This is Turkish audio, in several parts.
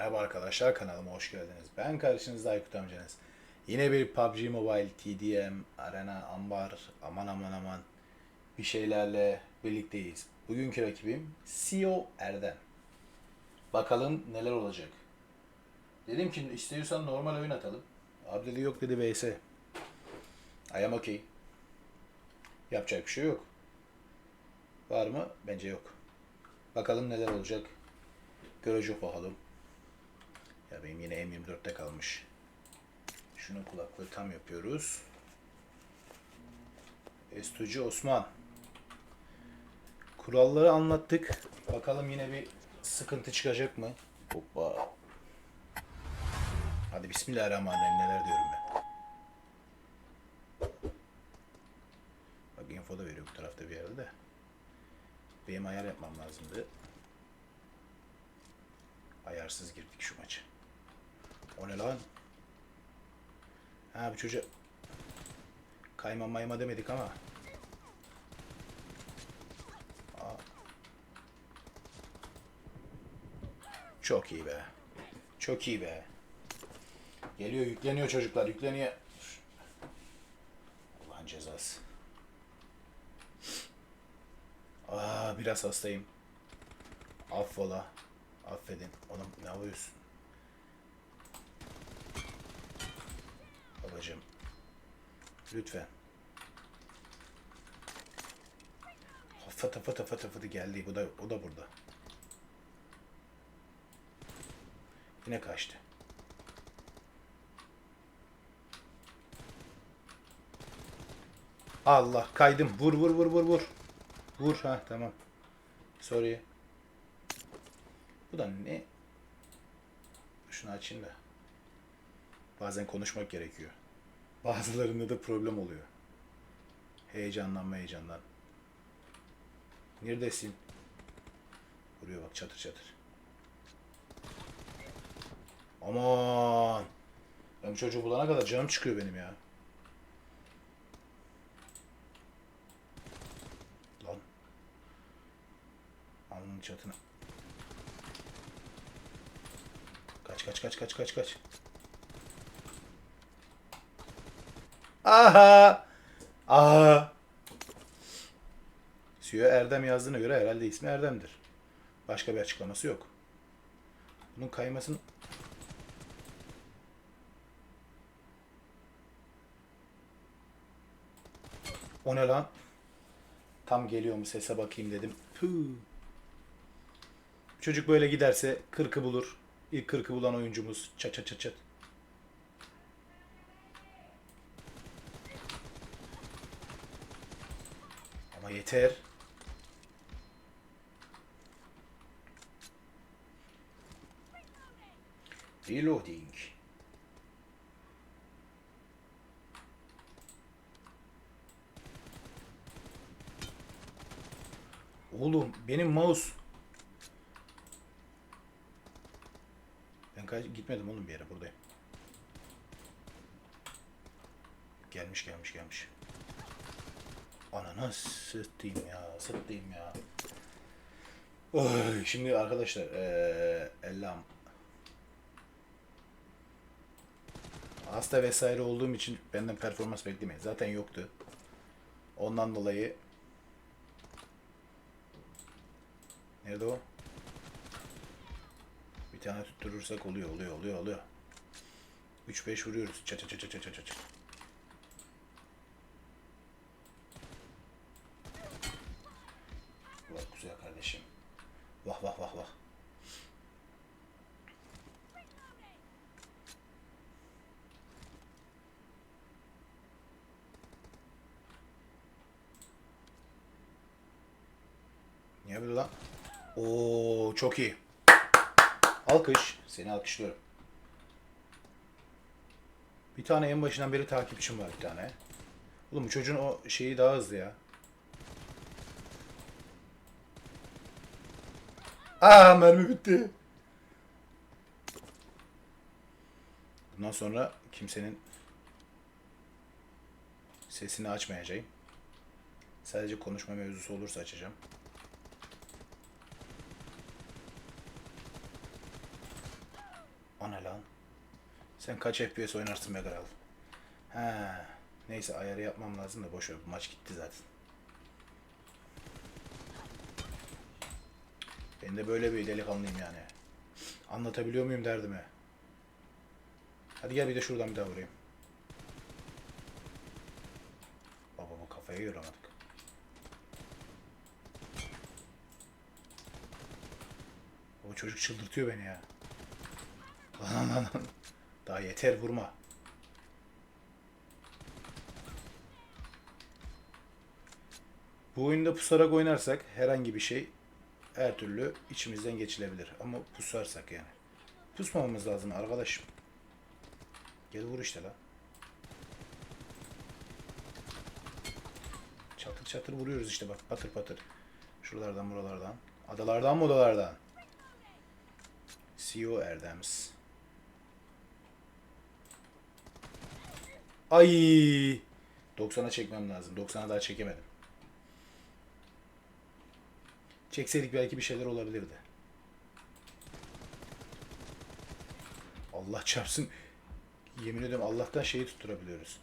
Merhaba arkadaşlar kanalıma hoş geldiniz. Ben karşınızda Aykut amcanız. Yine bir PUBG Mobile, TDM, Arena, Ambar, aman aman aman bir şeylerle birlikteyiz. Bugünkü rakibim CEO Erdem. Bakalım neler olacak. Dedim ki istiyorsan normal oyun atalım. Abi dedi yok dedi vs. I am okay. Yapacak bir şey yok. Var mı? Bence yok. Bakalım neler olacak. Görecek bakalım. Ya benim yine M24'te kalmış. Şunun kulaklığı tam yapıyoruz. Estucu Osman. Kuralları anlattık. Bakalım yine bir sıkıntı çıkacak mı? Hoppa. Hadi Bismillahirrahmanirrahim neler diyorum ben. Bak info da veriyor bu tarafta bir yerde de. Benim ayar yapmam lazımdı. Ayarsız girdik şu maçı. O ne lan? Ha bu çocuğa kayma mayma demedik ama. Aa. Çok iyi be. Çok iyi be. Geliyor yükleniyor çocuklar yükleniyor. Allah'ın cezası. Aa biraz hastayım. Affola. Affedin. Oğlum ne yapıyorsun? Babacım. Lütfen. Fıtı fıtı fıtı fıtı geldi. Bu da, o da burada. Yine kaçtı. Allah kaydım. Vur vur vur vur vur. Vur ha tamam. Sorry. Bu da ne? Şunu açayım da. Bazen konuşmak gerekiyor. Bazılarında da problem oluyor. Heyecanlanma heyecandan. Neredesin? Vuruyor bak çatır çatır. Aman. Ben çocuğu bulana kadar canım çıkıyor benim ya. Lan. Alnının çatına. Kaç kaç kaç kaç kaç kaç. Aha! Aha! Suya Erdem yazdığına göre herhalde ismi Erdem'dir. Başka bir açıklaması yok. Bunun kaymasını... O ne lan? Tam geliyor mu sese bakayım dedim. Püh. Çocuk böyle giderse 40'ı bulur. İlk 40'ı bulan oyuncumuz. Çat çat çat çat. Yeter. Reloading. Oğlum benim mouse Ben kay- gitmedim oğlum bir yere buradayım. Gelmiş gelmiş gelmiş. Ananı sıttıyım ya sıttıyım ya. Oy, şimdi arkadaşlar eee ellam hasta vesaire olduğum için benden performans beklemeyin. Zaten yoktu. Ondan dolayı Nerede o? Bir tane tutturursak oluyor, oluyor, oluyor, oluyor. 3-5 vuruyoruz. Çat çat çat çat çat çat. Böyle lan? Oo çok iyi. Alkış. Seni alkışlıyorum. Bir tane en başından beri takipçim var bir tane. Oğlum bu çocuğun o şeyi daha hızlı ya. Aa mermi bitti. Bundan sonra kimsenin sesini açmayacağım. Sadece konuşma mevzusu olursa açacağım. Sen kaç FPS oynarsın be kral? Ha. Neyse ayarı yapmam lazım da boş ver. Bu maç gitti zaten. Ben de böyle bir delikanlıyım yani. Anlatabiliyor muyum derdimi? Hadi gel bir de şuradan bir daha vurayım. Baba bu kafayı yoramadık. O çocuk çıldırtıyor beni ya. Lan lan lan. Daha yeter vurma. Bu oyunda pusarak oynarsak herhangi bir şey her türlü içimizden geçilebilir. Ama pusarsak yani. Pusmamamız lazım arkadaşım. Gel vur işte lan. Çatır çatır vuruyoruz işte bak patır patır. Şuralardan buralardan. Adalardan modalardan. CEO Erdems. Ay 90'a çekmem lazım. 90'a daha çekemedim. Çekseydik belki bir şeyler olabilirdi. Allah çarpsın. Yemin ediyorum Allah'tan şeyi tutturabiliyoruz.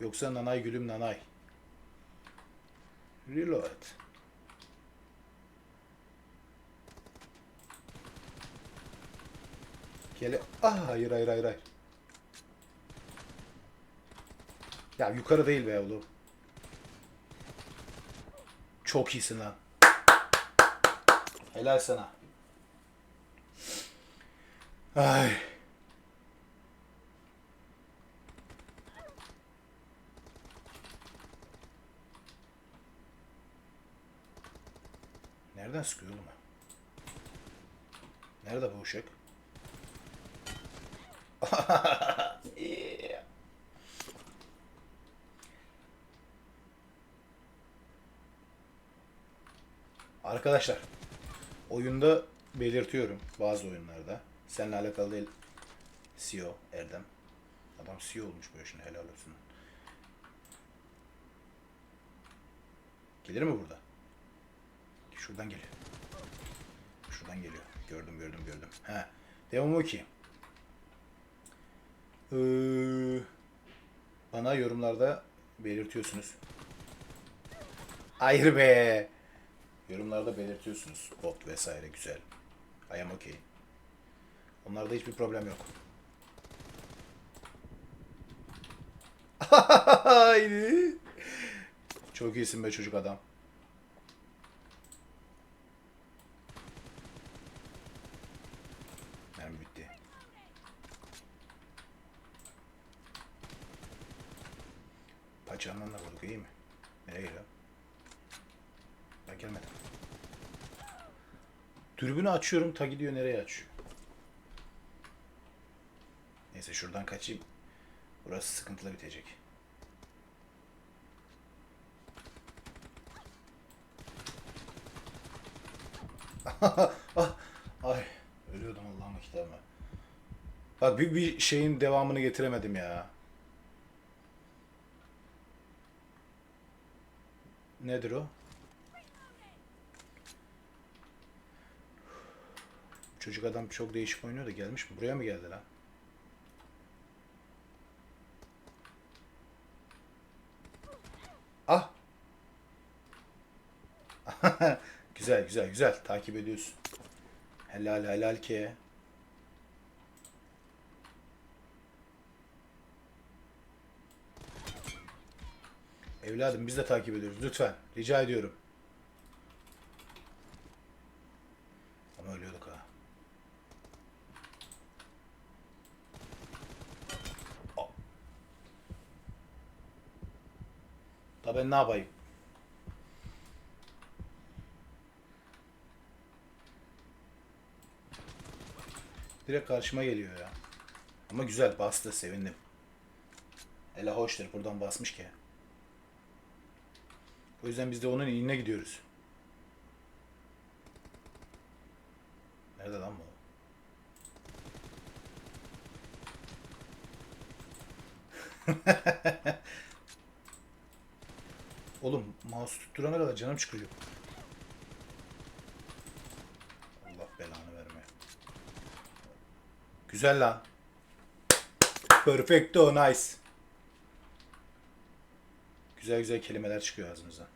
Yoksa nanay gülüm nanay. Reload. Gele... Ah hayır hayır hayır hayır. Ya yukarı değil be oğlum. Çok iyisin lan. Helal sana. Ay. Nereden sıkıyor oğlum? Nerede bu uşak? Arkadaşlar oyunda belirtiyorum bazı oyunlarda. Seninle alakalı değil CEO Erdem. Adam CEO olmuş bu yaşına helal olsun. Gelir mi burada? Şuradan geliyor. Şuradan geliyor. Gördüm gördüm gördüm. He. Devam o ki. Ee, bana yorumlarda belirtiyorsunuz. Hayır be. Yorumlarda belirtiyorsunuz. Bot vesaire güzel. I am okay. Onlarda hiçbir problem yok. Çok iyisin be çocuk adam. Mermi bitti. Paçandan da vurduk iyi mi? Nereye gidiyor? Ben gelmedim. Dürbünü açıyorum ta gidiyor nereye açıyor. Neyse şuradan kaçayım. Burası sıkıntılı bitecek. ah, ay ölüyordum Allah'ın kitabı. Bak bir, bir şeyin devamını getiremedim ya. Nedir o? Çocuk adam çok değişik oynuyor da gelmiş mi? Buraya mı geldi lan? Ah! güzel güzel güzel takip ediyorsun. Helal helal ki. Evladım biz de takip ediyoruz lütfen. Rica ediyorum. Ama ölüyorduk ha. Aa. Da ben ne yapayım? Direkt karşıma geliyor ya. Ama güzel bastı sevindim. Hele hoştur buradan basmış ki. O yüzden biz de onun inine gidiyoruz. Nerede lan bu? Oğlum mouse tutturana kadar canım çıkıyor. Allah belanı verme. Güzel lan. Perfecto, nice. Güzel güzel kelimeler çıkıyor ağzımızdan.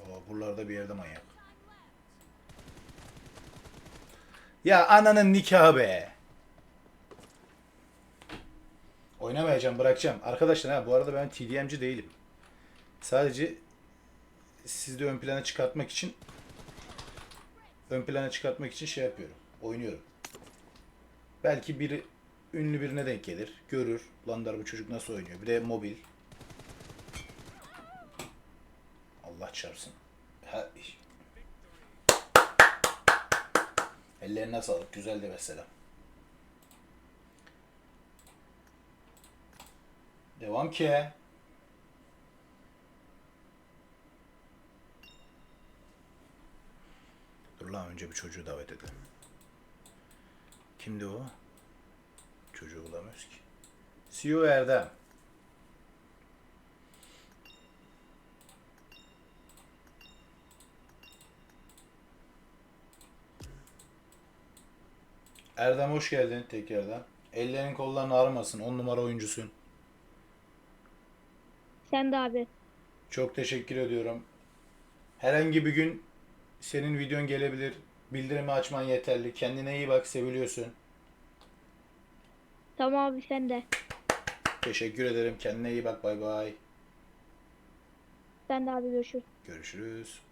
Oo, buralarda bir yerde manyak. Ya ananın nikahı be. Oynamayacağım, bırakacağım. Arkadaşlar ha bu arada ben TDM'ci değilim. Sadece sizde ön plana çıkartmak için ön plana çıkartmak için şey yapıyorum. Oynuyorum. Belki biri ünlü birine denk gelir. Görür. Lan der bu çocuk nasıl oynuyor. Bir de mobil. Allah çarpsın. Ha, Ellerine sağlık. Güzeldi mesela. Devam ki. Dur lan önce bir çocuğu davet edelim. Kimdi o? Çocuğu bulamıyoruz ki. CEO Erdem. Erdem hoş geldin tekrardan. Ellerin kolların ağrımasın. 10 numara oyuncusun. Sen de abi. Çok teşekkür ediyorum. Herhangi bir gün senin videon gelebilir. Bildirimi açman yeterli. Kendine iyi bak. Seviliyorsun. Tamam abi sen de. Teşekkür ederim. Kendine iyi bak. Bay bay. Sen de abi görüşürüz. Görüşürüz.